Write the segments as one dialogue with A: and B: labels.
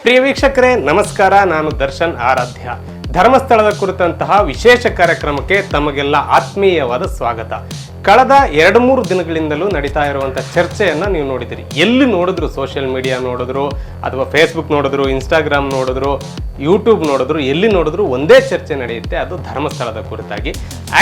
A: ಪ್ರಿಯ ವೀಕ್ಷಕರೇ ನಮಸ್ಕಾರ. ನಾನು ದರ್ಶನ್ ಆರಾಧ್ಯ. ಧರ್ಮಸ್ಥಳದ ಕುರಿತಂತಹ ವಿಶೇಷ ಕಾರ್ಯಕ್ರಮಕ್ಕೆ ತಮಗೆಲ್ಲ ಆತ್ಮೀಯವಾದ ಸ್ವಾಗತ. ಕಳೆದ ಎರಡು ಮೂರು ದಿನಗಳಿಂದಲೂ ನಡೀತಾ ಇರುವಂಥ ಚರ್ಚೆಯನ್ನು ನೀವು ನೋಡಿದ್ದೀರಿ ಎಲ್ಲಿ ನೋಡಿದ್ರು ಸೋಷಿಯಲ್ ಮೀಡಿಯಾ ನೋಡಿದ್ರು, ಅಥವಾ ಫೇಸ್ಬುಕ್ ನೋಡಿದ್ರು ಇನ್ಸ್ಟಾಗ್ರಾಮ್ ನೋಡಿದ್ರು ಯೂಟ್ಯೂಬ್ ನೋಡಿದ್ರು, ಎಲ್ಲಿ ನೋಡಿದ್ರು ಒಂದೇ ಚರ್ಚೆ ನಡೆಯುತ್ತೆ, ಅದು ಧರ್ಮಸ್ಥಳದ ಕುರಿತಾಗಿ.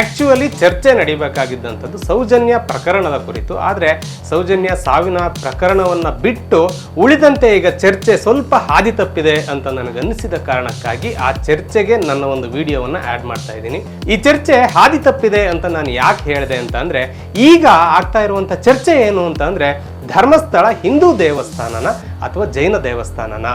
A: ಆಕ್ಚುಲಿ ಚರ್ಚೆ ನಡಿಬೇಕಾಗಿದ್ದಂಥದ್ದು ಸೌಜನ್ಯ ಪ್ರಕರಣದ ಕುರಿತು. ಆದರೆ ಸೌಜನ್ಯ ಸಾವಿನ ಪ್ರಕರಣವನ್ನು ಬಿಟ್ಟು ಉಳಿದಂತೆ ಈಗ ಚರ್ಚೆ ಸ್ವಲ್ಪ ಹಾದಿ ತಪ್ಪಿದೆ ಅಂತ ನನಗನ್ನಿಸಿದ ಕಾರಣಕ್ಕಾಗಿ ಆ ಚರ್ಚೆಗೆ ನನ್ನ ಒಂದು ವಿಡಿಯೋವನ್ನು ಆ್ಯಡ್ ಮಾಡ್ತಾ ಇದ್ದೀನಿ. ಈ ಚರ್ಚೆ ಹಾದಿ ತಪ್ಪಿದೆ ಅಂತ ನಾನು ಯಾಕೆ ಹೇಳಿದೆ ಅಂತ ಈಗ ಆಗ್ತಾ ಇರುವಂಥ ಚರ್ಚೆ ಏನು ಅಂತ ಧರ್ಮಸ್ಥಳ ಹಿಂದೂ ದೇವಸ್ಥಾನನ ಅಥವಾ ಜೈನ ದೇವಸ್ಥಾನನ?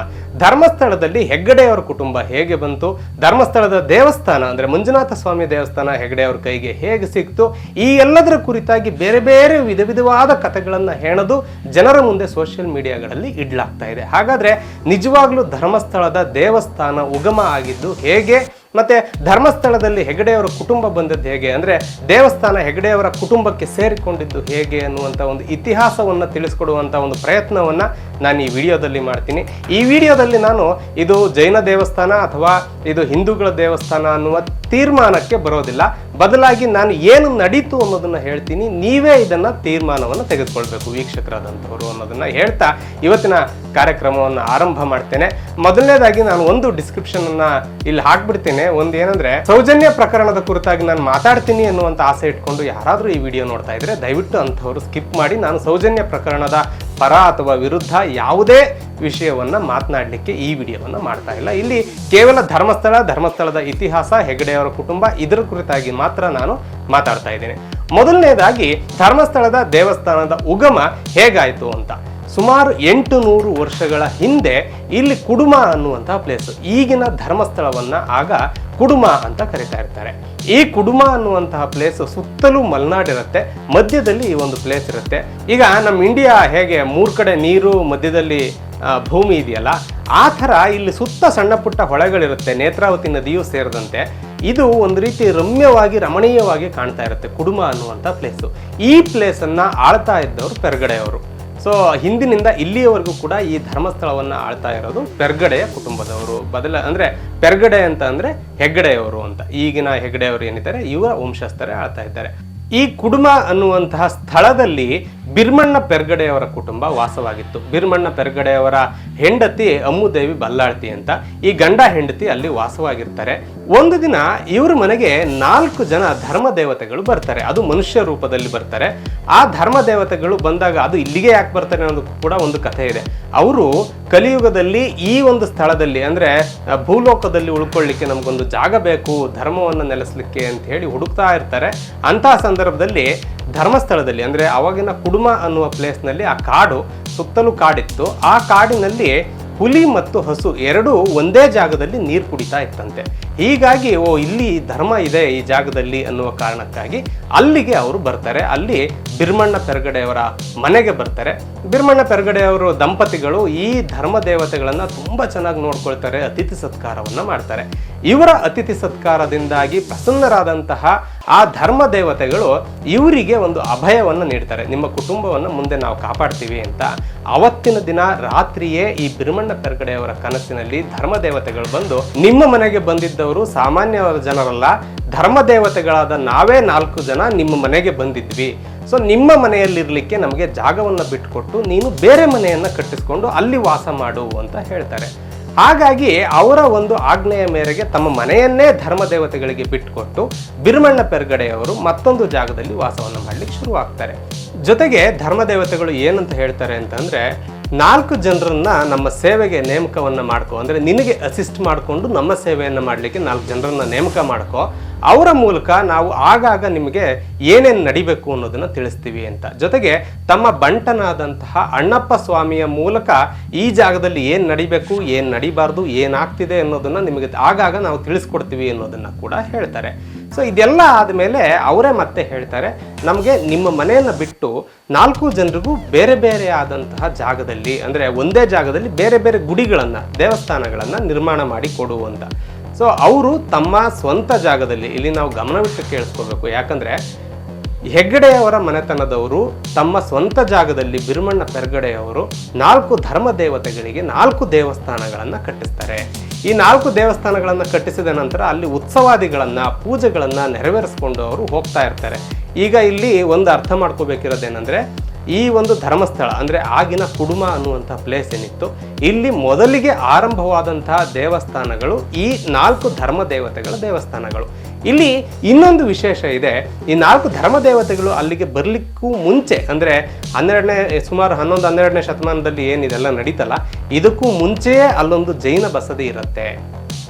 A: ಧರ್ಮಸ್ಥಳದಲ್ಲಿ ಹೆಗ್ಗಡೆಯವರ ಕುಟುಂಬ ಹೇಗೆ ಬಂತು? ಧರ್ಮಸ್ಥಳದ ದೇವಸ್ಥಾನ ಅಂದರೆ ಮಂಜುನಾಥ ಸ್ವಾಮಿ ದೇವಸ್ಥಾನ ಹೆಗ್ಗಡೆಯವರ ಕೈಗೆ ಹೇಗೆ ಸಿಕ್ತು? ಈ ಎಲ್ಲದರ ಕುರಿತಾಗಿ ಬೇರೆ ಬೇರೆ ವಿಧ ವಿಧವಾದ ಕಥೆಗಳನ್ನು ಹೇಳೋದು ಜನರ ಮುಂದೆ ಸೋಷಿಯಲ್ ಮೀಡಿಯಾಗಳಲ್ಲಿ ಇಡ್ಲಾಗ್ತಾ ಇದೆ. ಹಾಗಾದರೆ ನಿಜವಾಗ್ಲೂ ಧರ್ಮಸ್ಥಳದ ದೇವಸ್ಥಾನ ಉಗಮ ಆಗಿದ್ದು ಹೇಗೆ? ಮತ್ತೆ ಧರ್ಮಸ್ಥಳದಲ್ಲಿ ಹೆಗಡೆಯವರ ಕುಟುಂಬ ಬಂದದ್ದು ಹೇಗೆ? ಅಂದ್ರೆ ದೇವಸ್ಥಾನ ಹೆಗಡೆಯವರ ಕುಟುಂಬಕ್ಕೆ ಸೇರಿಕೊಂಡಿದ್ದು ಹೇಗೆ ಅನ್ನುವಂಥ ಒಂದು ಇತಿಹಾಸವನ್ನು ತಿಳಿಸ್ಕೊಡುವಂಥ ಒಂದು ಪ್ರಯತ್ನವನ್ನ ನಾನು ಈ ವಿಡಿಯೋದಲ್ಲಿ ಮಾಡ್ತೀನಿ. ಈ ವಿಡಿಯೋದಲ್ಲಿ ನಾನು ಇದು ಜೈನ ದೇವಸ್ಥಾನ ಅಥವಾ ಇದು ಹಿಂದೂಗಳ ದೇವಸ್ಥಾನ ಅನ್ನುವ ತೀರ್ಮಾನಕ್ಕೆ ಬರೋದಿಲ್ಲ. ಬದಲಾಗಿ ನಾನು ಏನು ನಡೀತು ಅನ್ನೋದನ್ನು ಹೇಳ್ತೀನಿ. ನೀವೇ ಇದನ್ನು ತೀರ್ಮಾನವನ್ನು ತೆಗೆದುಕೊಳ್ಬೇಕು ವೀಕ್ಷಕರಾದಂಥವ್ರು ಅನ್ನೋದನ್ನು ಹೇಳ್ತಾ ಇವತ್ತಿನ ಕಾರ್ಯಕ್ರಮವನ್ನು ಆರಂಭ ಮಾಡ್ತೇನೆ. ಮೊದಲನೇದಾಗಿ ನಾನು ಒಂದು ಡಿಸ್ಕ್ರಿಪ್ಷನನ್ನು ಇಲ್ಲಿ ಹಾಕ್ಬಿಡ್ತೇನೆ. ಒಂದು ಏನಂದ್ರೆ, ಸೌಜನ್ಯ ಪ್ರಕರಣದ ಕುರಿತಾಗಿ ನಾನು ಮಾತಾಡ್ತೀನಿ ಅನ್ನುವಂಥ ಆಸೆ ಇಟ್ಕೊಂಡು ಯಾರಾದರೂ ಈ ವಿಡಿಯೋ ನೋಡ್ತಾ ಇದ್ರೆ ದಯವಿಟ್ಟು ಅಂಥವ್ರು ಸ್ಕಿಪ್ ಮಾಡಿ ನಾನು ಸೌಜನ್ಯ ಪ್ರಕರಣದ ಪರ ಅಥವಾ ವಿರುದ್ಧ ಯಾವುದೇ ವಿಷಯವನ್ನು ಮಾತನಾಡಲಿಕ್ಕೆ ಈ ವಿಡಿಯೋವನ್ನು ಮಾಡ್ತಾ ಇಲ್ಲ. ಇಲ್ಲಿ ಕೇವಲ ಧರ್ಮಸ್ಥಳ, ಧರ್ಮಸ್ಥಳದ ಇತಿಹಾಸ ಹೆಗಡೆಯವರ ಕುಟುಂಬ, ಇದರ ಕುರಿತಾಗಿ ಮಾತ್ರ ನಾನು ಮಾತಾಡ್ತಾ ಇದ್ದೀನಿ. ಮೊದಲನೇದಾಗಿ ಧರ್ಮಸ್ಥಳದ ದೇವಸ್ಥಾನದ ಉಗಮ ಹೇಗಾಯಿತು ಅಂತ. ಸುಮಾರು ಎಂಟು ನೂರು ವರ್ಷಗಳ ಹಿಂದೆ ಇಲ್ಲಿ ಕುಡುಮ ಅನ್ನುವಂತಹ ಪ್ಲೇಸ್ ಈಗಿನ ಧರ್ಮಸ್ಥಳವನ್ನ ಆಗ ಕುಡುಮ ಅಂತ ಕರಿತಾ ಇರ್ತಾರೆ. ಈ ಕುಡುಮ ಅನ್ನುವಂತಹ ಪ್ಲೇಸ್ ಸುತ್ತಲೂ ಮಲೆನಾಡಿರುತ್ತೆ, ಮಧ್ಯದಲ್ಲಿ ಈ ಒಂದು ಪ್ಲೇಸ್ ಇರುತ್ತೆ. ಈಗ ನಮ್ಮ ಇಂಡಿಯಾ ಹೇಗೆ ಮೂರು ಕಡೆ ನೀರು, ಮಧ್ಯದಲ್ಲಿ ಭೂಮಿ ಇದೆಯಲ್ಲ, ಆ ಥರ ಇಲ್ಲಿ ಸುತ್ತ ಸಣ್ಣ ಪುಟ್ಟ ಹೊಳೆಗಳಿರುತ್ತೆ, ನೇತ್ರಾವತಿ ನದಿಯೂ ಸೇರಿದಂತೆ. ಇದು ಒಂದು ರೀತಿ ರಮ್ಯವಾಗಿ, ರಮಣೀಯವಾಗಿ ಕಾಣ್ತಾ ಇರುತ್ತೆ ಕುಡುಮ ಅನ್ನುವಂಥ ಪ್ಲೇಸು ಈ ಪ್ಲೇಸನ್ನು ಆಳ್ತಾ ಇದ್ದವರು ಪೆರ್ಗಡೆಯವರು. ಸೊ ಹಿಂದಿನಿಂದ ಇಲ್ಲಿಯವರೆಗೂ ಕೂಡ ಈ ಧರ್ಮಸ್ಥಳವನ್ನು ಆಳ್ತಾ ಇರೋದು ಪೆರ್ಗಡೆಯ ಕುಟುಂಬದವರು. ಬದಲ ಅಂದರೆ ಪೆರ್ಗಡೆ ಅಂತ ಅಂದರೆ ಹೆಗ್ಗಡೆಯವರು ಅಂತ. ಈಗಿನ ಹೆಗ್ಗಡೆಯವರು ಏನಿದ್ದಾರೆ? ಇವರ ವಂಶಸ್ಥರೇ ಆಳ್ತಾ ಇದ್ದಾರೆ. ಈ ಕುಡುಮ ಅನ್ನುವಂತಹ ಸ್ಥಳದಲ್ಲಿ ಬಿರ್ಮಣ್ಣ ಪೆರ್ಗಡೆಯವರ ಕುಟುಂಬ ವಾಸವಾಗಿತ್ತು. ಬಿರ್ಮಣ್ಣ ಪೆರ್ಗಡೆಯವರ ಹೆಂಡತಿ ಅಮ್ಮುದೇವಿ ಬಲ್ಲಾಳ್ತಿ ಅಂತ. ಈ ಗಂಡ ಹೆಂಡತಿ ಅಲ್ಲಿ ವಾಸವಾಗಿರ್ತಾರೆ. ಒಂದು ದಿನ ಇವ್ರ ಮನೆಗೆ ನಾಲ್ಕು ಜನ ಧರ್ಮ ದೇವತೆಗಳು ಬರ್ತಾರೆ. ಅದು ಮನುಷ್ಯ ರೂಪದಲ್ಲಿ ಬರ್ತಾರೆ. ಆ ಧರ್ಮ ದೇವತೆಗಳು ಬಂದಾಗ ಅದು ಇಲ್ಲಿಗೆ ಯಾಕೆ ಬರ್ತಾರೆ ಅನ್ನೋದು ಕೂಡ ಒಂದು ಕಥೆ ಇದೆ. ಅವರು ಕಲಿಯುಗದಲ್ಲಿ ಈ ಒಂದು ಸ್ಥಳದಲ್ಲಿ ಅಂದರೆ ಭೂಲೋಕದಲ್ಲಿ ಉಳ್ಕೊಳ್ಳಿಕ್ಕೆ ನಮಗೊಂದು ಜಾಗ ಬೇಕು, ಧರ್ಮವನ್ನು ನೆಲೆಸಲಿಕ್ಕೆ ಅಂತ ಹೇಳಿ ಹುಡುಕ್ತಾ ಇರ್ತಾರೆ. ಅಂತಹ ಸಂದರ್ಭದಲ್ಲಿ ಧರ್ಮಸ್ಥಳದಲ್ಲಿ ಅಂದರೆ ಅವಾಗಿನ ಕುಡುಮ ಅನ್ನುವ ಪ್ಲೇಸ್ನಲ್ಲಿ ಆ ಕಾಡು ಸುತ್ತಲೂ ಕಾಡಿತ್ತು. ಆ ಕಾಡಿನಲ್ಲಿ ಹುಲಿ ಮತ್ತು ಹಸು ಎರಡೂ ಒಂದೇ ಜಾಗದಲ್ಲಿ ನೀರು ಕುಡಿತಾ ಇತ್ತಂತೆ. ಹೀಗಾಗಿ, ಓ, ಇಲ್ಲಿ ಧರ್ಮ ಇದೆ ಈ ಜಾಗದಲ್ಲಿ ಅನ್ನುವ ಕಾರಣಕ್ಕಾಗಿ ಅಲ್ಲಿಗೆ ಅವರು ಬರ್ತಾರೆ. ಅಲ್ಲಿ ಬಿರ್ಮಣ್ಣ ಪೆರ್ಗಡೆಯವರ ಮನೆಗೆ ಬರ್ತಾರೆ. ಬಿರ್ಮಣ್ಣ ಪೆರ್ಗಡೆಯವರು ದಂಪತಿಗಳು ಈ ಧರ್ಮ ದೇವತೆಗಳನ್ನು ತುಂಬಾ ಚೆನ್ನಾಗಿ ನೋಡ್ಕೊಳ್ತಾರೆ, ಅತಿಥಿ ಸತ್ಕಾರವನ್ನ ಮಾಡ್ತಾರೆ. ಇವರ ಅತಿಥಿ ಸತ್ಕಾರದಿಂದಾಗಿ ಪ್ರಸನ್ನರಾದಂತಹ ಆ ಧರ್ಮ ದೇವತೆಗಳು ಇವರಿಗೆ ಒಂದು ಅಭಯವನ್ನು ನೀಡ್ತಾರೆ. ನಿಮ್ಮ ಕುಟುಂಬವನ್ನು ಮುಂದೆ ನಾವು ಕಾಪಾಡ್ತೀವಿ ಅಂತ. ಅವತ್ತಿನ ದಿನ ರಾತ್ರಿಯೇ ಈ ಬಿರ್ಮಣ್ಣ ಪೆರ್ಗಡೆಯವರ ಕನಸಿನಲ್ಲಿ ಧರ್ಮ ದೇವತೆಗಳು ಬಂದು ನಿಮ್ಮ ಮನೆಗೆ ಬಂದಿದ್ದವರು ಸಾಮಾನ್ಯ ಜನರಲ್ಲ ಧರ್ಮ ದೇವತೆಗಳಾದ ನಾವೇ ನಾಲ್ಕು ಜನ ನಿಮ್ಮ ಮನೆಗೆ ಬಂದಿದ್ವಿ. ಸೊ ನಿಮ್ಮ ಮನೆಯಲ್ಲಿರಲಿಕ್ಕೆ ನಮಗೆ ಜಾಗವನ್ನು ಬಿಟ್ಟುಕೊಟ್ಟು ನೀನು ಬೇರೆ ಮನೆಯನ್ನ ಕಟ್ಟಿಸ್ಕೊಂಡು ಅಲ್ಲಿ ವಾಸ ಮಾಡು ಅಂತ ಹೇಳ್ತಾರೆ. ಹಾಗಾಗಿ ಅವರ ಒಂದು ಆಜ್ಞೆಯ ಮೇರೆಗೆ ತಮ್ಮ ಮನೆಯನ್ನೇ ಧರ್ಮ ದೇವತೆಗಳಿಗೆ ಬಿಟ್ಟುಕೊಟ್ಟು ಬಿರ್ಮಣ್ಣ ಪೆರ್ಗಡೆಯವರು ಮತ್ತೊಂದು ಜಾಗದಲ್ಲಿ ವಾಸವನ್ನು ಮಾಡ್ಲಿಕ್ಕೆ ಶುರುವಾಗ್ತಾರೆ. ಜೊತೆಗೆ ಧರ್ಮ ದೇವತೆಗಳು ಏನಂತ ಹೇಳ್ತಾರೆ ಅಂತಂದ್ರೆ ನಾಲ್ಕು ಜನರನ್ನ ನಮ್ಮ ಸೇವೆಗೆ ನೇಮಕವನ್ನು ಮಾಡ್ಕೋ. ಅಂದರೆ ನಿನಗೆ ಅಸಿಸ್ಟ್ ಮಾಡಿಕೊಂಡು ನಮ್ಮ ಸೇವೆಯನ್ನು ಮಾಡಲಿಕ್ಕೆ ನಾಲ್ಕು ಜನರನ್ನ ನೇಮಕ ಮಾಡ್ಕೋ. ಅವರ ಮೂಲಕ ನಾವು ಆಗಾಗ ನಿಮಗೆ ಏನೇನು ನಡಿಬೇಕು ಅನ್ನೋದನ್ನು ತಿಳಿಸ್ತೀವಿ ಅಂತ. ಜೊತೆಗೆ ತಮ್ಮ ಬಂಟನಾದಂತಹ ಅಣ್ಣಪ್ಪ ಸ್ವಾಮಿಯ ಮೂಲಕ ಈ ಜಾಗದಲ್ಲಿ ಏನು ನಡಿಬೇಕು, ಏನು ನಡಿಬಾರ್ದು, ಏನಾಗ್ತಿದೆ ಅನ್ನೋದನ್ನು ನಿಮಗೆ ಆಗಾಗ ನಾವು ತಿಳಿಸ್ಕೊಡ್ತೀವಿ ಅನ್ನೋದನ್ನು ಕೂಡ ಹೇಳ್ತಾರೆ. ಸೊ ಇದೆಲ್ಲ ಆದಮೇಲೆ ಅವರೇ ಮತ್ತೆ ಹೇಳ್ತಾರೆ, ನಮಗೆ ನಿಮ್ಮ ಮನೆಯನ್ನು ಬಿಟ್ಟು ನಾಲ್ಕು ಜನರಿಗೂ ಬೇರೆ ಬೇರೆ ಆದಂತಹ ಜಾಗದಲ್ಲಿ, ಅಂದರೆ ಒಂದೇ ಜಾಗದಲ್ಲಿ ಬೇರೆ ಬೇರೆ ಗುಡಿಗಳನ್ನು, ದೇವಸ್ಥಾನಗಳನ್ನು ನಿರ್ಮಾಣ ಮಾಡಿ ಕೊಡು ಅಂತ. ಸೊ ಅವರು ತಮ್ಮ ಸ್ವಂತ ಜಾಗದಲ್ಲಿ ಇಲ್ಲಿ ನಾವು ಗಮನವಿಟ್ಟು ಕೇಳಿಸ್ಕೋಬೇಕು ಯಾಕಂದರೆ ಹೆಗ್ಗಡೆಯವರ ಮನೆತನದವರು ತಮ್ಮ ಸ್ವಂತ ಜಾಗದಲ್ಲಿ ಬಿರುಮಣ್ಣ ಪೆರ್ಗಡೆಯವರು ನಾಲ್ಕು ಧರ್ಮ ದೇವತೆಗಳಿಗೆ ನಾಲ್ಕು ದೇವಸ್ಥಾನಗಳನ್ನು ಕಟ್ಟಿಸ್ತಾರೆ. ಈ ನಾಲ್ಕು ದೇವಸ್ಥಾನಗಳನ್ನು ಕಟ್ಟಿಸಿದ ನಂತರ ಅಲ್ಲಿ ಉತ್ಸವಾದಿಗಳನ್ನು, ಪೂಜೆಗಳನ್ನು ನೆರವೇರಿಸ್ಕೊಂಡು ಅವರು ಹೋಗ್ತಾ ಇರ್ತಾರೆ. ಈಗ ಇಲ್ಲಿ ಒಂದು ಅರ್ಥ ಮಾಡ್ಕೋಬೇಕಿರೋದೇನೆಂದ್ರೆ ಈ ಒಂದು ಧರ್ಮಸ್ಥಳ ಅಂದರೆ ಆಗಿನ ಕುಡುಮ ಅನ್ನುವಂಥ ಪ್ಲೇಸ್ ಏನಿತ್ತು, ಇಲ್ಲಿ ಮೊದಲಿಗೆ ಆರಂಭವಾದಂತಹ ದೇವಸ್ಥಾನಗಳು ಈ ನಾಲ್ಕು ಧರ್ಮ ದೇವತೆಗಳ ದೇವಸ್ಥಾನಗಳು. ಇಲ್ಲಿ ಇನ್ನೊಂದು ವಿಶೇಷ ಇದೆ, ಈ ನಾಲ್ಕು ಧರ್ಮ ದೇವತೆಗಳು ಅಲ್ಲಿಗೆ ಬರಲಿಕ್ಕೂ ಮುಂಚೆ, ಅಂದರೆ ಹನ್ನೆರಡನೇ, ಸುಮಾರು ಹನ್ನೊಂದು ಹನ್ನೆರಡನೇ ಶತಮಾನದಲ್ಲಿ ಏನಿದೆಲ್ಲ ನಡೀತಲ್ಲ, ಇದಕ್ಕೂ ಮುಂಚೆಯೇ ಅಲ್ಲೊಂದು ಜೈನ ಬಸದಿ ಇರುತ್ತೆ.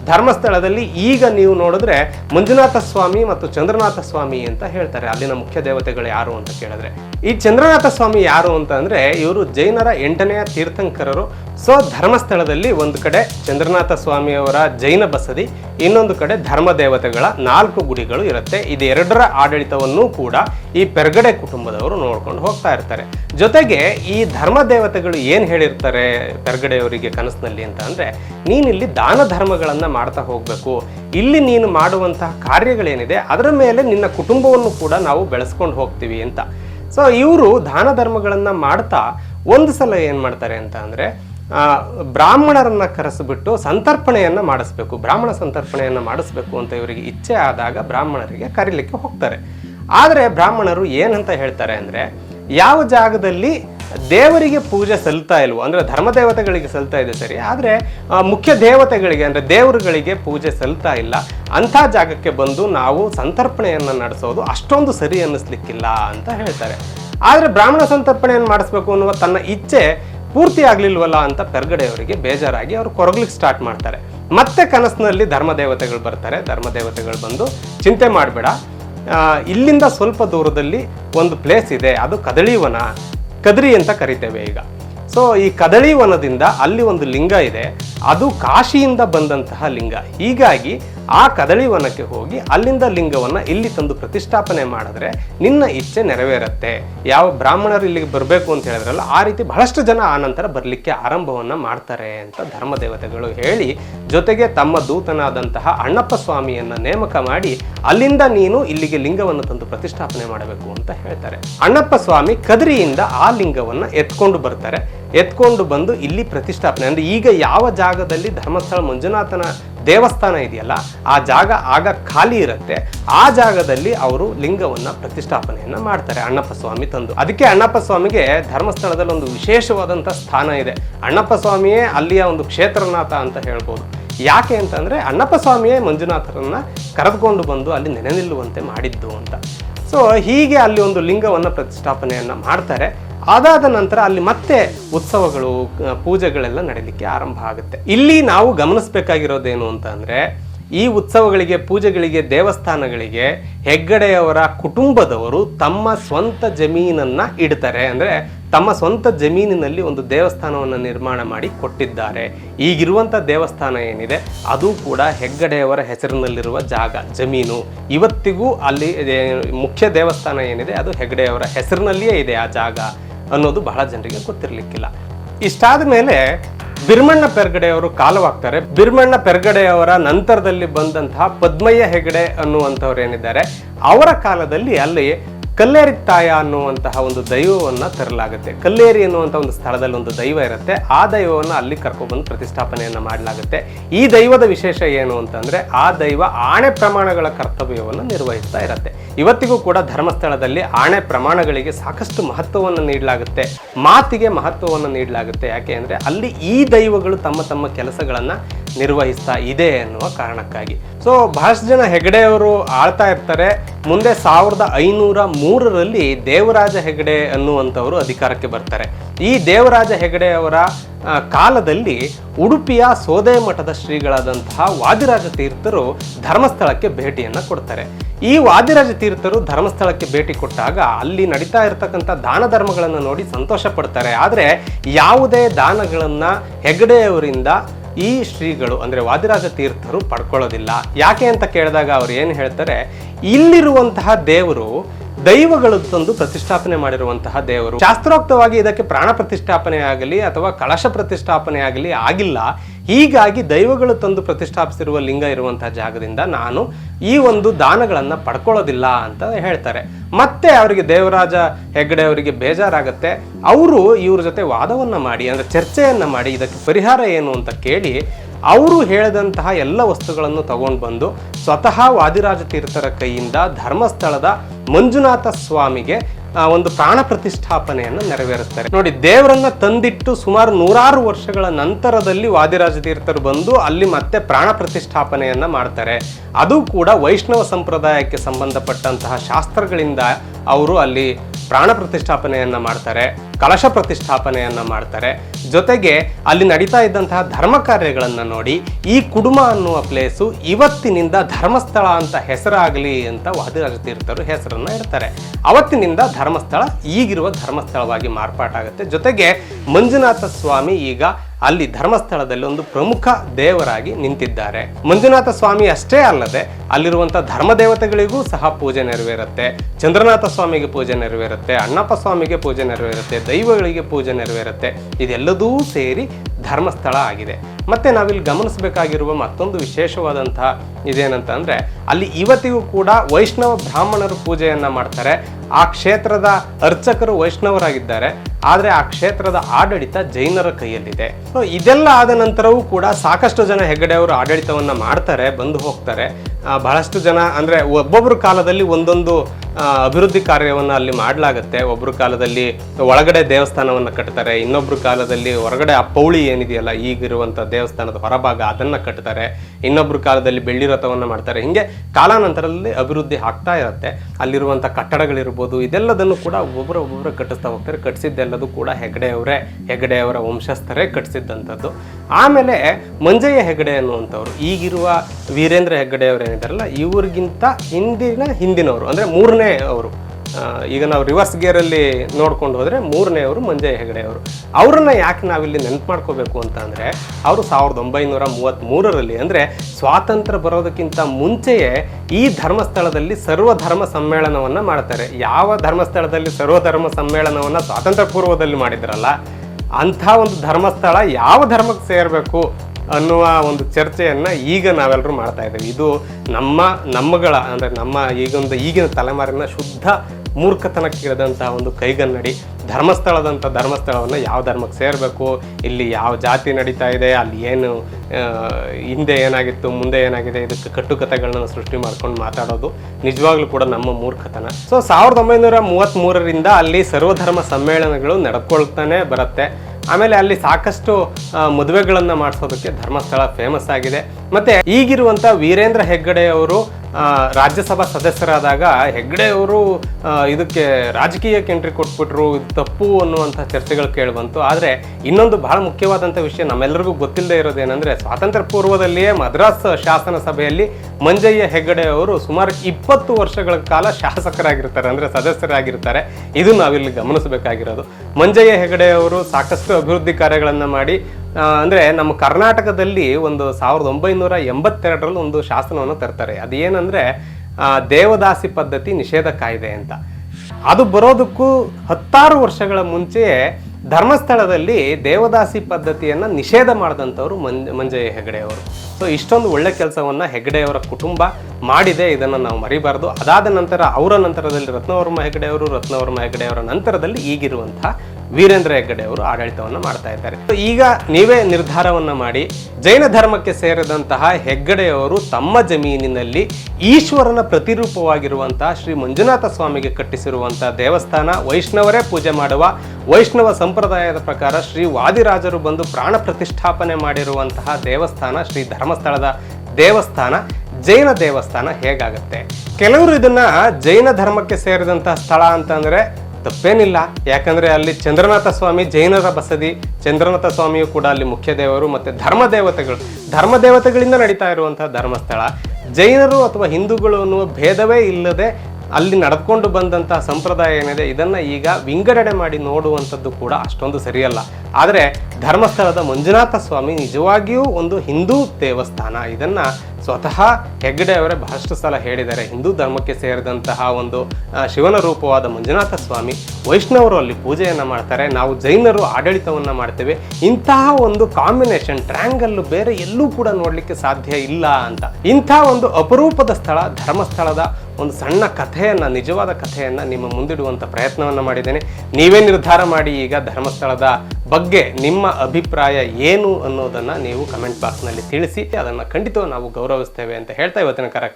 A: ಧರ್ಮಸ್ಥಳದಲ್ಲಿ ಈಗ ನೀವು ನೋಡಿದ್ರೆ ಮಂಜುನಾಥ ಸ್ವಾಮಿ ಮತ್ತು ಚಂದ್ರನಾಥ ಸ್ವಾಮಿ ಅಂತ ಹೇಳ್ತಾರೆ. ಅಲ್ಲಿನ ಮುಖ್ಯ ದೇವತೆಗಳು ಯಾರು ಅಂತ ಕೇಳಿದ್ರೆ. ಈ ಚಂದ್ರನಾಥ ಸ್ವಾಮಿ ಯಾರು ಅಂತ ಅಂದ್ರೆ ಇವರು ಜೈನರ ಎಂಟನೆಯ ತೀರ್ಥಂಕರರು. ಸೊ ಧರ್ಮಸ್ಥಳದಲ್ಲಿ ಒಂದು ಕಡೆ ಚಂದ್ರನಾಥ ಸ್ವಾಮಿಯವರ ಜೈನ ಬಸದಿ ಇನ್ನೊಂದು ಕಡೆ ಧರ್ಮ ದೇವತೆಗಳ ನಾಲ್ಕು ಗುಡಿಗಳು ಇರುತ್ತೆ. ಇದೆರಡರ ಆಡಳಿತವನ್ನು ಕೂಡ ಈ ಪೆರ್ಗಡೆ ಕುಟುಂಬದವರು ನೋಡ್ಕೊಂಡು ಹೋಗ್ತಾ ಇರ್ತಾರೆ. ಜೊತೆಗೆ ಈ ಧರ್ಮ ದೇವತೆಗಳು ಏನು ಹೇಳಿರ್ತಾರೆ ಪೆರ್ಗಡೆಯವರಿಗೆ ಕನಸಿನಲ್ಲಿ ಅಂತ ಅಂದರೆ, ನೀನಿಲ್ಲಿ ದಾನ ಧರ್ಮಗಳನ್ನು ಮಾಡ್ತಾ ಹೋಗಬೇಕು. ಇಲ್ಲಿ ನೀನು ಮಾಡುವಂತಹ ಕಾರ್ಯಗಳೇನಿದೆ, ಅದರ ಮೇಲೆ ನಿನ್ನ ಕುಟುಂಬವನ್ನು ಕೂಡ ನಾವು ಬೆಳೆಸ್ಕೊಂಡು ಹೋಗ್ತೀವಿ ಅಂತ. ಸೊ ಇವರು ದಾನ ಧರ್ಮಗಳನ್ನು ಮಾಡ್ತಾ ಒಂದು ಸಲ ಏನು ಮಾಡ್ತಾರೆ ಅಂತ ಅಂದ್ರೆ ಬ್ರಾಹ್ಮಣರನ್ನ ಕರೆಸಿಬಿಟ್ಟು ಸಂತರ್ಪಣೆಯನ್ನ ಮಾಡಿಸ್ಬೇಕು. ಬ್ರಾಹ್ಮಣ ಸಂತರ್ಪಣೆಯನ್ನ ಮಾಡಿಸ್ಬೇಕು ಅಂತ ಇವರಿಗೆ ಇಚ್ಛೆ ಆದಾಗ ಬ್ರಾಹ್ಮಣರಿಗೆ ಕರೀಲಿಕ್ಕೆ ಹೋಗ್ತಾರೆ. ಆದರೆ ಬ್ರಾಹ್ಮಣರು ಏನಂತ ಹೇಳ್ತಾರೆ ಅಂದ್ರೆ, ಯಾವ ಜಾಗದಲ್ಲಿ ದೇವರಿಗೆ ಪೂಜೆ ಸಲ್ತಾ ಇಲ್ವೋ, ಅಂದ್ರೆ ಧರ್ಮ ದೇವತೆಗಳಿಗೆ ಸಲ್ತಾ ಇದೆ ಸರಿ, ಆದರೆ ಮುಖ್ಯ ದೇವತೆಗಳಿಗೆ, ಅಂದ್ರೆ ದೇವರುಗಳಿಗೆ ಪೂಜೆ ಸಲ್ತಾ ಇಲ್ಲ. ಅಂಥ ಜಾಗಕ್ಕೆ ಬಂದು ನಾವು ಸಂತರ್ಪಣೆಯನ್ನ ನಡೆಸೋದು ಅಷ್ಟೊಂದು ಸರಿ ಅನ್ನಿಸ್ಲಿಕ್ಕಿಲ್ಲ ಅಂತ ಹೇಳ್ತಾರೆ. ಆದರೆ ಬ್ರಾಹ್ಮಣ ಸಂತರ್ಪಣೆಯನ್ನು ಮಾಡಿಸ್ಬೇಕು ಅನ್ನುವ ತನ್ನ ಇಚ್ಛೆ ಪೂರ್ತಿ ಆಗ್ಲಿಲ್ವಲ್ಲ ಅಂತ ಪೆರ್ಗಡೆಯವರಿಗೆ ಬೇಜಾರಾಗಿ ಅವರು ಕೊರಗ್ಲಿಕ್ಕೆ ಸ್ಟಾರ್ಟ್ ಮಾಡ್ತಾರೆ. ಮತ್ತೆ ಕನಸಿನಲ್ಲಿ ಧರ್ಮ ದೇವತೆಗಳು ಬರ್ತಾರೆ. ಧರ್ಮ ದೇವತೆಗಳು ಬಂದು ಚಿಂತೆ ಮಾಡಬೇಡ. ಇಲ್ಲಿಂದ ಸ್ವಲ್ಪ ದೂರದಲ್ಲಿ ಒಂದು ಪ್ಲೇಸ್ ಇದೆ. ಅದು ಕದಳಿವನ, ಕದರಿ ಅಂತ ಕರಿತೇವೆ ಈಗ. ಸೊ ಈ ಕದಳಿ ವನದಿಂದ ಅಲ್ಲಿ ಒಂದು ಲಿಂಗ ಇದೆ. ಅದು ಕಾಶಿಯಿಂದ ಬಂದಂತಹ ಲಿಂಗ. ಹೀಗಾಗಿ ಆ ಕದಳಿ ವನಕ್ಕೆ ಹೋಗಿ ಅಲ್ಲಿಂದ ಲಿಂಗವನ್ನ ಇಲ್ಲಿ ತಂದು ಪ್ರತಿಷ್ಠಾಪನೆ ಮಾಡಿದ್ರೆ ನಿನ್ನ ಇಚ್ಛೆ ನೆರವೇರುತ್ತೆ. ಯಾವ ಬ್ರಾಹ್ಮಣರು ಇಲ್ಲಿಗೆ ಬರಬೇಕು ಅಂತ ಹೇಳಿದ್ರಲ್ಲ, ಆ ರೀತಿ ಬಹಳಷ್ಟು ಜನ ಆ ನಂತರ ಬರಲಿಕ್ಕೆ ಆರಂಭವನ್ನ ಮಾಡ್ತಾರೆ ಅಂತ ಧರ್ಮ ದೇವತೆಗಳು ಹೇಳಿ, ಜೊತೆಗೆ ತಮ್ಮ ದೂತನಾದಂತಹ ಅಣ್ಣಪ್ಪ ಸ್ವಾಮಿಯನ್ನು ನೇಮಕ ಮಾಡಿ ಅಲ್ಲಿಂದ ನೀನು ಇಲ್ಲಿಗೆ ಲಿಂಗವನ್ನು ತಂದು ಪ್ರತಿಷ್ಠಾಪನೆ ಮಾಡಬೇಕು ಅಂತ ಹೇಳ್ತಾರೆ. ಅಣ್ಣಪ್ಪ ಸ್ವಾಮಿ ಕದರಿಯಿಂದ ಆ ಲಿಂಗವನ್ನ ಎತ್ಕೊಂಡು ಬರ್ತಾರೆ. ಎತ್ಕೊಂಡು ಬಂದು ಇಲ್ಲಿ ಪ್ರತಿಷ್ಠಾಪನೆ. ಅಂದರೆ ಈಗ ಯಾವ ಜಾಗದಲ್ಲಿ ಧರ್ಮಸ್ಥಳ ಮಂಜುನಾಥನ ದೇವಸ್ಥಾನ ಇದೆಯಲ್ಲ, ಆ ಜಾಗ ಆಗ ಖಾಲಿ ಇರುತ್ತೆ. ಆ ಜಾಗದಲ್ಲಿ ಅವರು ಲಿಂಗವನ್ನು ಪ್ರತಿಷ್ಠಾಪನೆಯನ್ನು ಮಾಡ್ತಾರೆ ಅಣ್ಣಪ್ಪ ಸ್ವಾಮಿ ತಂದು. ಅದಕ್ಕೆ ಅಣ್ಣಪ್ಪ ಸ್ವಾಮಿಗೆ ಧರ್ಮಸ್ಥಳದಲ್ಲಿ ಒಂದು ವಿಶೇಷವಾದಂಥ ಸ್ಥಾನ ಇದೆ. ಅಣ್ಣಪ್ಪ ಸ್ವಾಮಿಯೇ ಅಲ್ಲಿಯ ಒಂದು ಕ್ಷೇತ್ರನಾಥ ಅಂತ ಹೇಳ್ಬೋದು. ಯಾಕೆ ಅಂತಂದರೆ ಅಣ್ಣಪ್ಪ ಸ್ವಾಮಿಯೇ ಮಂಜುನಾಥರನ್ನು ಕರೆದುಕೊಂಡು ಬಂದು ಅಲ್ಲಿ ನೆನೆ ನಿಲ್ಲುವಂತೆ ಮಾಡಿದ್ದು ಅಂತ. ಸೊ ಹೀಗೆ ಅಲ್ಲಿ ಒಂದು ಲಿಂಗವನ್ನು ಪ್ರತಿಷ್ಠಾಪನೆಯನ್ನು ಮಾಡ್ತಾರೆ. ಅದಾದ ನಂತರ ಅಲ್ಲಿ ಮತ್ತೆ ಉತ್ಸವಗಳು ಪೂಜೆಗಳೆಲ್ಲ ನಡೀಲಿಕ್ಕೆ ಆರಂಭ ಆಗುತ್ತೆ. ಇಲ್ಲಿ ನಾವು ಗಮನಿಸಬೇಕಾಗಿರೋದೇನು ಅಂತ ಅಂದ್ರೆ, ಈ ಉತ್ಸವಗಳಿಗೆ, ಪೂಜೆಗಳಿಗೆ, ದೇವಸ್ಥಾನಗಳಿಗೆ ಹೆಗ್ಗಡೆಯವರ ಕುಟುಂಬದವರು ತಮ್ಮ ಸ್ವಂತ ಜಮೀನನ್ನ ಇಡ್ತಾರೆ. ಅಂದ್ರೆ ತಮ್ಮ ಸ್ವಂತ ಜಮೀನಿನಲ್ಲಿ ಒಂದು ದೇವಸ್ಥಾನವನ್ನು ನಿರ್ಮಾಣ ಮಾಡಿ ಕೊಟ್ಟಿದ್ದಾರೆ. ಈಗಿರುವಂಥ ದೇವಸ್ಥಾನ ಏನಿದೆ, ಅದು ಕೂಡ ಹೆಗ್ಗಡೆಯವರ ಹೆಸರಿನಲ್ಲಿರುವ ಜಾಗ, ಜಮೀನು. ಇವತ್ತಿಗೂ ಅಲ್ಲಿ ಮುಖ್ಯ ದೇವಸ್ಥಾನ ಏನಿದೆ, ಅದು ಹೆಗ್ಗಡೆಯವರ ಹೆಸರಿನಲ್ಲಿಯೇ ಇದೆ ಆ ಜಾಗ. ಅನ್ನೋದು ಬಹಳ ಜನರಿಗೆ ಗೊತ್ತಿರಲಿಕ್ಕಿಲ್ಲ. ಇಷ್ಟಾದ ಮೇಲೆ ಬಿರ್ಮಣ್ಣ ಪೆರ್ಗಡೆಯವರು ಕಾಲವಾಗ್ತಾರೆ. ಬಿರ್ಮಣ್ಣ ಪೆರ್ಗಡೆಯವರ ನಂತರದಲ್ಲಿ ಬಂದಂತಹ ಪದ್ಮಯ್ಯ ಹೆಗಡೆ ಅನ್ನುವಂಥವ್ರು ಏನಿದ್ದಾರೆ, ಅವರ ಕಾಲದಲ್ಲಿ ಅಲ್ಲಿ ಕಲ್ಲೇರಿ ತಾಯ ಅನ್ನುವಂತಹ ಒಂದು ದೈವವನ್ನು ತರಲಾಗುತ್ತೆ. ಕಲ್ಲೇರಿ ಅನ್ನುವಂಥ ಒಂದು ಸ್ಥಳದಲ್ಲಿ ಒಂದು ದೈವ ಇರುತ್ತೆ. ಆ ದೈವವನ್ನು ಅಲ್ಲಿ ಕರ್ಕೊಬಂದು ಪ್ರತಿಷ್ಠಾಪನೆಯನ್ನ ಮಾಡಲಾಗುತ್ತೆ. ಈ ದೈವದ ವಿಶೇಷ ಏನು ಅಂತಂದ್ರೆ ಆ ದೈವ ಆಣೆ ಪ್ರಮಾಣಗಳ ಕರ್ತವ್ಯವನ್ನು ನಿರ್ವಹಿಸ್ತಾ ಇರುತ್ತೆ. ಇವತ್ತಿಗೂ ಕೂಡ ಧರ್ಮಸ್ಥಳದಲ್ಲಿ ಆಣೆ ಪ್ರಮಾಣಗಳಿಗೆ ಸಾಕಷ್ಟು ಮಹತ್ವವನ್ನು ನೀಡಲಾಗುತ್ತೆ. ಮಾತಿಗೆ ಮಹತ್ವವನ್ನು ನೀಡಲಾಗುತ್ತೆ. ಯಾಕೆ ಅಂದರೆ ಅಲ್ಲಿ ಈ ದೈವಗಳು ತಮ್ಮ ತಮ್ಮ ಕೆಲಸಗಳನ್ನ ನಿರ್ವಹಿಸ್ತಾ ಇದೆ ಅನ್ನುವ ಕಾರಣಕ್ಕಾಗಿ. ಸೊ ಬಹಳಷ್ಟು ಜನ ಹೆಗಡೆಯವರು ಆಳ್ತಾ ಇರ್ತಾರೆ. ಮುಂದೆ ಸಾವಿರದ ಐನೂರ ಮೂರರಲ್ಲಿ ದೇವರಾಜ ಹೆಗಡೆ ಅನ್ನುವಂಥವರು ಅಧಿಕಾರಕ್ಕೆ ಬರ್ತಾರೆ. ಈ ದೇವರಾಜ ಹೆಗಡೆಯವರ ಕಾಲದಲ್ಲಿ ಉಡುಪಿಯ ಸೋದೆ ಮಠದ ಶ್ರೀಗಳಾದಂತಹ ವಾದಿರಾಜ ತೀರ್ಥರು ಧರ್ಮಸ್ಥಳಕ್ಕೆ ಭೇಟಿಯನ್ನು ಕೊಡ್ತಾರೆ. ಈ ವಾದಿರಾಜ ತೀರ್ಥರು ಧರ್ಮಸ್ಥಳಕ್ಕೆ ಭೇಟಿ ಕೊಟ್ಟಾಗ ಅಲ್ಲಿ ನಡೀತಾ ಇರತಕ್ಕಂಥ ದಾನ ಧರ್ಮಗಳನ್ನು ನೋಡಿ ಸಂತೋಷ ಪಡ್ತಾರೆ. ಆದರೆ ಯಾವುದೇ ದಾನಗಳನ್ನು ಹೆಗಡೆಯವರಿಂದ ಈ ಶ್ರೀಗಳು ಅಂದ್ರೆ ವಾದಿರಾಜ ತೀರ್ಥರು ಪಡ್ಕೊಳ್ಳೋದಿಲ್ಲ. ಯಾಕೆ ಅಂತ ಕೇಳಿದಾಗ ಅವ್ರು ಏನು ಹೇಳ್ತಾರೆ, ಇಲ್ಲಿರುವಂತಹ ದೇವರು ದೈವಗಳು ತಂದು ಪ್ರತಿಷ್ಠಾಪನೆ ಮಾಡಿರುವಂತಹ ದೇವರು. ಶಾಸ್ತ್ರೋಕ್ತವಾಗಿ ಇದಕ್ಕೆ ಪ್ರಾಣ ಪ್ರತಿಷ್ಠಾಪನೆ ಆಗಲಿ ಅಥವಾ ಕಳಶ ಪ್ರತಿಷ್ಠಾಪನೆ ಆಗಲಿ ಆಗಿಲ್ಲ. ಹೀಗಾಗಿ ದೈವಗಳು ತಂದು ಪ್ರತಿಷ್ಠಾಪಿಸಿರುವ ಲಿಂಗ ಇರುವಂತಹ ಜಾಗದಿಂದ ನಾನು ಈ ಒಂದು ದಾನಗಳನ್ನು ಪಡ್ಕೊಳ್ಳೋದಿಲ್ಲ ಅಂತ ಹೇಳ್ತಾರೆ. ಮತ್ತೆ ಅವರಿಗೆ ದೇವರಾಜ ಹೆಗ್ಗಡೆ ಅವರಿಗೆ ಬೇಜಾರಾಗತ್ತೆ. ಅವರು ಇವ್ರ ಜೊತೆ ವಾದವನ್ನು ಮಾಡಿ, ಅಂದ್ರೆ ಚರ್ಚೆಯನ್ನ ಮಾಡಿ, ಇದಕ್ಕೆ ಪರಿಹಾರ ಏನು ಅಂತ ಕೇಳಿ ಅವರು ಹೇಳಿದಂತಹ ಎಲ್ಲ ವಸ್ತುಗಳನ್ನು ತಗೊಂಡು ಬಂದು ಸ್ವತಃ ವಾದಿರಾಜ ತೀರ್ಥರ ಕೈಯಿಂದ ಧರ್ಮಸ್ಥಳದ ಮಂಜುನಾಥ ಸ್ವಾಮಿಗೆ ಒಂದು ಪ್ರಾಣ ಪ್ರತಿಷ್ಠಾಪನೆಯನ್ನು ನೆರವೇರಿಸ್ತಾರೆ ನೋಡಿ, ದೇವರನ್ನ ತಂದಿಟ್ಟು ಸುಮಾರು ನೂರಾರು ವರ್ಷಗಳ ನಂತರದಲ್ಲಿ ವಾದಿರಾಜ ತೀರ್ಥರು ಬಂದು ಅಲ್ಲಿ ಮತ್ತೆ ಪ್ರಾಣ ಪ್ರತಿಷ್ಠಾಪನೆಯನ್ನ ಮಾಡ್ತಾರೆ. ಅದು ಕೂಡ ವೈಷ್ಣವ ಸಂಪ್ರದಾಯಕ್ಕೆ ಸಂಬಂಧಪಟ್ಟಂತಹ ಶಾಸ್ತ್ರಗಳಿಂದ ಅವರು ಅಲ್ಲಿ ಪ್ರಾಣ ಪ್ರತಿಷ್ಠಾಪನೆಯನ್ನ ಮಾಡ್ತಾರೆ. ಕಲಶ ಪ್ರತಿಷ್ಠಾಪನೆಯನ್ನು ಮಾಡ್ತಾರೆ. ಜೊತೆಗೆ ಅಲ್ಲಿ ನಡೀತಾ ಇದ್ದಂತಹ ಧರ್ಮ ಕಾರ್ಯಗಳನ್ನು ನೋಡಿ ಈ ಕುಡುಮ ಅನ್ನುವ ಪ್ಲೇಸು ಇವತ್ತಿನಿಂದ ಧರ್ಮಸ್ಥಳ ಅಂತ ಹೆಸರಾಗಲಿ ಅಂತ ವಾದಿರಾಜ ತೀರ್ಥರು ಹೆಸರನ್ನು ಇಡ್ತಾರೆ. ಅವತ್ತಿನಿಂದ ಧರ್ಮಸ್ಥಳ ಈಗಿರುವ ಧರ್ಮಸ್ಥಳವಾಗಿ ಮಾರ್ಪಾಟಾಗುತ್ತೆ. ಜೊತೆಗೆ ಮಂಜುನಾಥ ಸ್ವಾಮಿ ಈಗ ಅಲ್ಲಿ ಧರ್ಮಸ್ಥಳದಲ್ಲಿ ಒಂದು ಪ್ರಮುಖ ದೇವರಾಗಿ ನಿಂತಿದ್ದಾರೆ. ಮಂಜುನಾಥ ಸ್ವಾಮಿ ಅಷ್ಟೇ ಅಲ್ಲದೆ ಅಲ್ಲಿರುವಂಥ ಧರ್ಮ ದೇವತೆಗಳಿಗೂ ಸಹ ಪೂಜೆ ನೆರವೇರುತ್ತೆ. ಚಂದ್ರನಾಥ ಸ್ವಾಮಿಗೆ ಪೂಜೆ ನೆರವೇರುತ್ತೆ. ಅಣ್ಣಪ್ಪ ಸ್ವಾಮಿಗೆ ಪೂಜೆ ನೆರವೇರುತ್ತೆ. ದೈವಗಳಿಗೆ ಪೂಜೆ ನೆರವೇರುತ್ತೆ. ಇದೆಲ್ಲದೂ ಸೇರಿ ಧರ್ಮಸ್ಥಳ ಆಗಿದೆ. ಮತ್ತೆ ನಾವಿಲ್ಲಿ ಗಮನಿಸಬೇಕಾಗಿರುವ ಮತ್ತೊಂದು ವಿಶೇಷವಾದಂತಹ ಇದೇನಂತ ಅಂದ್ರೆ ಅಲ್ಲಿ ಇವತ್ತಿಗೂ ಕೂಡ ವೈಷ್ಣವ ಬ್ರಾಹ್ಮಣರು ಪೂಜೆಯನ್ನು ಮಾಡ್ತಾರೆ. ಆ ಕ್ಷೇತ್ರದ ಅರ್ಚಕರು ವೈಷ್ಣವರಾಗಿದ್ದಾರೆ, ಆದರೆ ಆ ಕ್ಷೇತ್ರದ ಆಡಳಿತ ಜೈನರ ಕೈಯಲ್ಲಿದೆ. ಸೊ ಇದೆಲ್ಲ ಆದ ನಂತರವೂ ಕೂಡ ಸಾಕಷ್ಟು ಜನ ಹೆಗ್ಗಡೆ ಅವರು ಆಡಳಿತವನ್ನ ಮಾಡ್ತಾರೆ, ಬಂದು ಹೋಗ್ತಾರೆ. ಬಹಳಷ್ಟು ಜನ ಅಂದ್ರೆ ಒಬ್ಬೊಬ್ಬರ ಕಾಲದಲ್ಲಿ ಒಂದೊಂದು ಅಭಿವೃದ್ಧಿ ಕಾರ್ಯವನ್ನ ಅಲ್ಲಿ ಮಾಡಲಾಗುತ್ತೆ. ಒಬ್ಬರ ಕಾಲದಲ್ಲಿ ಒಳಗಡೆ ದೇವಸ್ಥಾನವನ್ನ ಕಟ್ತಾರೆ ಇನ್ನೊಬ್ಬರ ಕಾಲದಲ್ಲಿ ಹೊರಗಡೆ ಆ ಪೌಳಿ ಏನಿದೆಯಲ್ಲ ಈಗಿರುವಂಥ ದೇವಸ್ಥಾನದ ಹೊರಭಾಗ ಅದನ್ನ ಕಟ್ತಾರೆ. ಇನ್ನೊಬ್ಬರ ಕಾಲದಲ್ಲಿ ಬೆಳ್ಳಿ ರಥವನ್ನ ಮಾಡ್ತಾರೆ. ಹೀಗೆ ಕಾಲಾನಂತರದಲ್ಲಿ ಅಭಿವೃದ್ಧಿ ಆಗ್ತಾ ಇರುತ್ತೆ. ಅಲ್ಲಿರುವಂಥ ಕಟ್ಟಡಗಳಿರ್ಬೋದು ಇದೆಲ್ಲದನ್ನು ಕೂಡ ಒಬ್ಬೊಬ್ಬರು ಒಬ್ಬೊಬ್ಬರು ಕಟ್ಟಿಸ್ತಾ ಹೋಗ್ತಾರೆ. ಕಟ್ಟಿಸಿದ್ದೆಲ್ಲದೂ ಕೂಡ ಹೆಗ್ಡೆಯವರೇ ಹೆಗ್ಡೆಯವರ ವಂಶಸ್ಥರೇ ಕಟ್ಟಿಸಿದ್ದಂಥದ್ದು ಆಮೇಲೆ ಮಂಜಯ್ಯ ಹೆಗ್ಡೆ ಅನ್ನುವಂಥವ್ರು, ಈಗಿರುವ ವೀರೇಂದ್ರ ಹೆಗಡೆ ಅವರು ಏನಿದಾರಲ್ಲ ಇವ್ರಿಗಿಂತ ಹಿಂದಿನ ಹಿಂದಿನವರು, ಅಂದರೆ ಮೂರನೇ ಅವರು. ಈಗ ನಾವು ರಿವರ್ಸ್ ಗೇರಲ್ಲಿ ನೋಡ್ಕೊಂಡು ಹೋದ್ರೆ ಮೂರನೇ ಅವರು ಮಂಜಯ್ಯ ಹೆಗಡೆ ಅವರು. ಅವರನ್ನ ಯಾಕೆ ನಾವಿಲ್ಲಿ ನೆನಪು ಮಾಡ್ಕೋಬೇಕು ಅಂತ ಅಂದ್ರೆ, ಅವರು ಸಾವಿರದ ಒಂಬೈನೂರ ಮೂವತ್ತ್ಮೂರರಲ್ಲಿ ಅಂದ್ರೆ ಸ್ವಾತಂತ್ರ್ಯ ಬರೋದಕ್ಕಿಂತ ಮುಂಚೆಯೇ ಈ ಧರ್ಮಸ್ಥಳದಲ್ಲಿ ಸರ್ವಧರ್ಮ ಸಮ್ಮೇಳನವನ್ನ ಮಾಡ್ತಾರೆ. ಯಾವ ಧರ್ಮಸ್ಥಳದಲ್ಲಿ ಸರ್ವಧರ್ಮ ಸಮ್ಮೇಳನವನ್ನ ಸ್ವಾತಂತ್ರ್ಯ ಪೂರ್ವದಲ್ಲಿ ಮಾಡಿದ್ರಲ್ಲ, ಅಂಥ ಒಂದು ಧರ್ಮಸ್ಥಳ ಯಾವ ಧರ್ಮಕ್ಕೆ ಸೇರಬೇಕು ಅನ್ನುವ ಒಂದು ಚರ್ಚೆಯನ್ನು ಈಗ ನಾವೆಲ್ಲರೂ ಮಾಡ್ತಾ ಇದ್ದೇವೆ. ಇದು ನಮ್ಮ, ನಮ್ಮಗಳ, ಅಂದರೆ ನಮ್ಮ ಈಗೊಂದು ಈಗಿನ ತಲೆಮಾರಿನ ಶುದ್ಧ ಮೂರ್ಖತನಕ್ಕಿರದಂತಹ ಒಂದು ಕೈಗನ್ನಡಿ ಧರ್ಮಸ್ಥಳದಂಥ ಧರ್ಮಸ್ಥಳವನ್ನು ಯಾವ ಧರ್ಮಕ್ಕೆ ಸೇರಬೇಕು ಇಲ್ಲಿ ಯಾವ ಜಾತಿ ನಡೀತಾ ಇದೆ ಅಲ್ಲಿ ಏನು ಹಿಂದೆ ಏನಾಗಿತ್ತು ಮುಂದೆ ಏನಾಗಿದೆ ಇದಕ್ಕೆ ಕಟ್ಟುಕತೆಗಳನ್ನ ಸೃಷ್ಟಿ ಮಾಡ್ಕೊಂಡು ಮಾತಾಡೋದು ನಿಜವಾಗ್ಲೂ ಕೂಡ ನಮ್ಮ ಮೂರ್ಖತನ. ಸೊ ಸಾವಿರದ ಒಂಬೈನೂರ ಮೂವತ್ತ್ಮೂರರಿಂದ ಅಲ್ಲಿ ಸರ್ವಧರ್ಮ ಸಮ್ಮೇಳನಗಳು ನಡ್ಕೊಳ್ತಾನೆ ಬರುತ್ತೆ. ಆಮೇಲೆ ಅಲ್ಲಿ ಸಾಕಷ್ಟು ಮದುವೆಗಳನ್ನು ಮಾಡಿಸೋದಕ್ಕೆ ಧರ್ಮಸ್ಥಳ ಫೇಮಸ್ ಆಗಿದೆ. ಮತ್ತು ಈಗಿರುವಂಥ ವೀರೇಂದ್ರ ಹೆಗ್ಗಡೆ ಅವರು ಆ, ರಾಜ್ಯಸಭಾ ಸದಸ್ಯರಾದಾಗ ಹೆಗ್ಡೆ ಅವರು ಇದಕ್ಕೆ ರಾಜಕೀಯಕ್ಕೆ ಎಂಟ್ರಿ ಕೊಟ್ಬಿಟ್ರು, ಇದು ತಪ್ಪು ಅನ್ನುವಂಥ ಚರ್ಚೆಗಳು ಕೇಳಿಬಂತು ಆದರೆ ಇನ್ನೊಂದು ಬಹಳ ಮುಖ್ಯವಾದಂಥ ವಿಷಯ ನಮ್ಮೆಲ್ಲರಿಗೂ ಗೊತ್ತಿಲ್ಲದೆ ಇರೋದೇನೆಂದರೆ ಸ್ವಾತಂತ್ರ್ಯ ಪೂರ್ವದಲ್ಲಿಯೇ ಮದ್ರಾಸ್ ಶಾಸನ ಸಭೆಯಲ್ಲಿ ಮಂಜಯ್ಯ ಹೆಗ್ಗಡೆ ಅವರು ಸುಮಾರು ಇಪ್ಪತ್ತು ವರ್ಷಗಳ ಕಾಲ ಶಾಸಕರಾಗಿರ್ತಾರೆ, ಅಂದರೆ ಸದಸ್ಯರಾಗಿರ್ತಾರೆ. ಇದು ನಾವಿಲ್ಲಿ ಗಮನಿಸಬೇಕಾಗಿರೋದು. ಮಂಜಯ್ಯ ಹೆಗ್ಗಡೆ ಅವರು ಸಾಕಷ್ಟು ಅಭಿವೃದ್ಧಿ ಕಾರ್ಯಗಳನ್ನು ಮಾಡಿ ಅಂದ್ರೆ ನಮ್ಮ ಕರ್ನಾಟಕದಲ್ಲಿ ಒಂದು ಸಾವಿರದ ಒಂಬೈನೂರ ಎಂಬತ್ತೆರಡರಲ್ಲಿ ಒಂದು ಶಾಸನವನ್ನು ತರ್ತಾರೆ. ಅದೇನಂದರೆ ದೇವದಾಸಿ ಪದ್ಧತಿ ನಿಷೇಧ ಕಾಯ್ದೆ ಅಂತ. ಅದು ಬರೋದಕ್ಕೂ ಹತ್ತಾರು ವರ್ಷಗಳ ಮುಂಚೆಯೇ ಧರ್ಮಸ್ಥಳದಲ್ಲಿ ದೇವದಾಸಿ ಪದ್ಧತಿಯನ್ನು ನಿಷೇಧ ಮಾಡಿದಂಥವ್ರು ಮಂಜ, ಮಂಜಯ್ಯ ಹೆಗಡೆಯವರು ಸೊ ಇಷ್ಟೊಂದು ಒಳ್ಳೆ ಕೆಲಸವನ್ನು ಹೆಗಡೆಯವರ ಕುಟುಂಬ ಮಾಡಿದೆ. ಇದನ್ನು ನಾವು ಮರಿಬಾರ್ದು. ಅದಾದ ನಂತರ ಅವರ ನಂತರದಲ್ಲಿ ರತ್ನವರ್ಮ ಹೆಗಡೆಯವರು ರತ್ನವರ್ಮ ಹೆಗಡೆಯವರ ನಂತರದಲ್ಲಿ ಈಗಿರುವಂತಹ ವೀರೇಂದ್ರ ಹೆಗ್ಗಡೆ ಅವರು ಆಡಳಿತವನ್ನು ಮಾಡ್ತಾ ಇದ್ದಾರೆ. ಈಗ ನೀವೇ ನಿರ್ಧಾರವನ್ನು ಮಾಡಿ, ಜೈನ ಧರ್ಮಕ್ಕೆ ಸೇರಿದಂತಹ ಹೆಗ್ಗಡೆಯವರು ತಮ್ಮ ಜಮೀನಿನಲ್ಲಿ ಈಶ್ವರನ ಪ್ರತಿರೂಪವಾಗಿರುವಂತಹ ಶ್ರೀ ಮಂಜುನಾಥ ಸ್ವಾಮಿಗೆ ಕಟ್ಟಿಸಿರುವಂತಹ ದೇವಸ್ಥಾನ, ವೈಷ್ಣವರೇ ಪೂಜೆ ಮಾಡುವ, ವೈಷ್ಣವ ಸಂಪ್ರದಾಯದ ಪ್ರಕಾರ ಶ್ರೀ ವಾದಿರಾಜರು ಬಂದು ಪ್ರಾಣ ಪ್ರತಿಷ್ಠಾಪನೆ ಮಾಡಿರುವಂತಹ ದೇವಸ್ಥಾನ, ಶ್ರೀ ಧರ್ಮಸ್ಥಳದ ದೇವಸ್ಥಾನ, ಜೈನ ದೇವಸ್ಥಾನ ಹೇಗಾಗತ್ತೆ? ಕೆಲವರು ಇದನ್ನ ಜೈನ ಧರ್ಮಕ್ಕೆ ಸೇರಿದಂತಹ ಸ್ಥಳ ಅಂತಂದ್ರೆ ತಪ್ಪೇನಿಲ್ಲ. ಯಾಕಂದ್ರೆ ಅಲ್ಲಿ ಚಂದ್ರನಾಥ ಸ್ವಾಮಿ, ಜೈನರ ಬಸದಿ, ಚಂದ್ರನಾಥ ಸ್ವಾಮಿಯು ಕೂಡ ಅಲ್ಲಿ ಮುಖ್ಯ ದೇವರು ಮತ್ತೆ ಧರ್ಮ ದೇವತೆಗಳು. ಧರ್ಮ ದೇವತೆಗಳಿಂದ ನಡೀತಾ ಇರುವಂತಹ ಧರ್ಮಸ್ಥಳ. ಜೈನರು ಅಥವಾ ಹಿಂದೂಗಳು ಅನ್ನುವ ಭೇದವೇ ಇಲ್ಲದೆ ಅಲ್ಲಿ ನಡೆದುಕೊಂಡು ಬಂದಂತಹ ಸಂಪ್ರದಾಯ ಏನಿದೆ, ಇದನ್ನ ಈಗ ವಿಂಗಡಣೆ ಮಾಡಿ ನೋಡುವಂಥದ್ದು ಕೂಡ ಅಷ್ಟೊಂದು ಸರಿಯಲ್ಲ. ಆದರೆ ಧರ್ಮಸ್ಥಳದ ಮಂಜುನಾಥ ಸ್ವಾಮಿ ನಿಜವಾಗಿಯೂ ಒಂದು ಹಿಂದೂ ದೇವಸ್ಥಾನ. ಇದನ್ನ ಸ್ವತಃ ಹೆಗ್ಗಡೆ ಅವರೇ ಬಹಳಷ್ಟು ಸಲ ಹೇಳಿದ್ದಾರೆ. ಹಿಂದೂ ಧರ್ಮಕ್ಕೆ ಸೇರಿದಂತಹ ಒಂದು ಶಿವನ ರೂಪವಾದ ಮಂಜುನಾಥ ಸ್ವಾಮಿ ವೈಷ್ಣವರು ಅಲ್ಲಿ ಪೂಜೆಯನ್ನು ಮಾಡ್ತಾರೆ. ನಾವು ಜೈನರು ಆಡಳಿತವನ್ನು ಮಾಡ್ತೇವೆ. ಇಂತಹ ಒಂದು ಕಾಂಬಿನೇಷನ್ ಟ್ರ್ಯಾಂಗಲ್ ಬೇರೆ ಎಲ್ಲೂ ಕೂಡ ನೋಡಲಿಕ್ಕೆ ಸಾಧ್ಯ ಇಲ್ಲ ಅಂತ. ಇಂಥ ಒಂದು ಅಪರೂಪದ ಸ್ಥಳ, ಧರ್ಮಸ್ಥಳದ ಒಂದು ಸಣ್ಣ ಕಥೆಯನ್ನು, ನಿಜವಾದ ಕಥೆಯನ್ನು ನಿಮ್ಮ ಮುಂದಿಡುವಂಥ ಪ್ರಯತ್ನವನ್ನು ಮಾಡಿದ್ದೇನೆ. ನೀವೇ ನಿರ್ಧಾರ ಮಾಡಿ ಈಗ ಧರ್ಮಸ್ಥಳದ ಬಗ್ಗೆ ನಿಮ್ಮ ಅಭಿಪ್ರಾಯ ಏನು ಅನ್ನೋದನ್ನು ನೀವು ಕಮೆಂಟ್ ಬಾಕ್ಸ್ನಲ್ಲಿ ತಿಳಿಸಿ, ಅದನ್ನ ಖಂಡಿತ ನಾವು ಗೌರವಿಸ್ತೇವೆ ಅಂತ ಹೇಳ್ತಾ ಇವತ್ತಿನ ಕಾರ್ಯಕ್ರಮ.